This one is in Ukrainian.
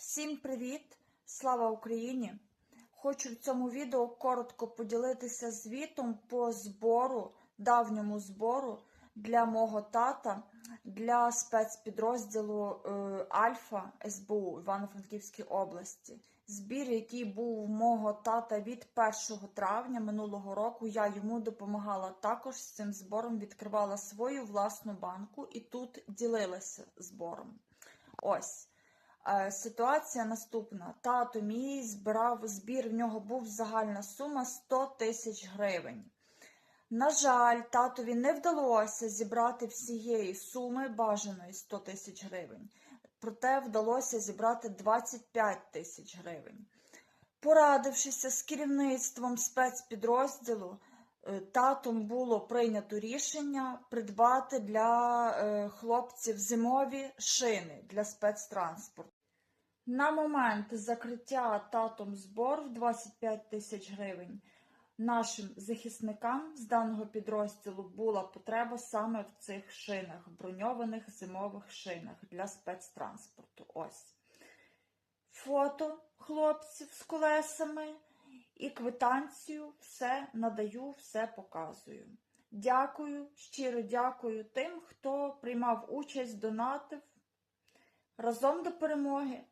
Всім привіт! Слава Україні! Хочу в цьому відео коротко поділитися звітом по збору, давньому збору для мого тата для спецпідрозділу е, Альфа СБУ Івано-Франківській області. Збір, який був у мого тата від 1 травня минулого року, я йому допомагала також з цим збором, відкривала свою власну банку і тут ділилася збором. Ось. Е, Ситуація наступна. Тато мій збирав збір, в нього був загальна сума 100 тисяч гривень. На жаль, татові не вдалося зібрати всієї суми бажаної 100 тисяч гривень. Проте вдалося зібрати 25 тисяч гривень. Порадившися з керівництвом спецпідрозділу, е, татом було прийнято рішення придбати для е, хлопців зимові шини для спецтранспорту. На момент закриття татом збору в 25 тисяч гривень нашим захисникам з даного підрозділу була потреба саме в цих шинах, броньованих зимових шинах для спецтранспорту. Ось фото хлопців з колесами і квитанцію, все надаю, все показую. Дякую, щиро дякую тим, хто приймав участь, донатив. Разом до перемоги.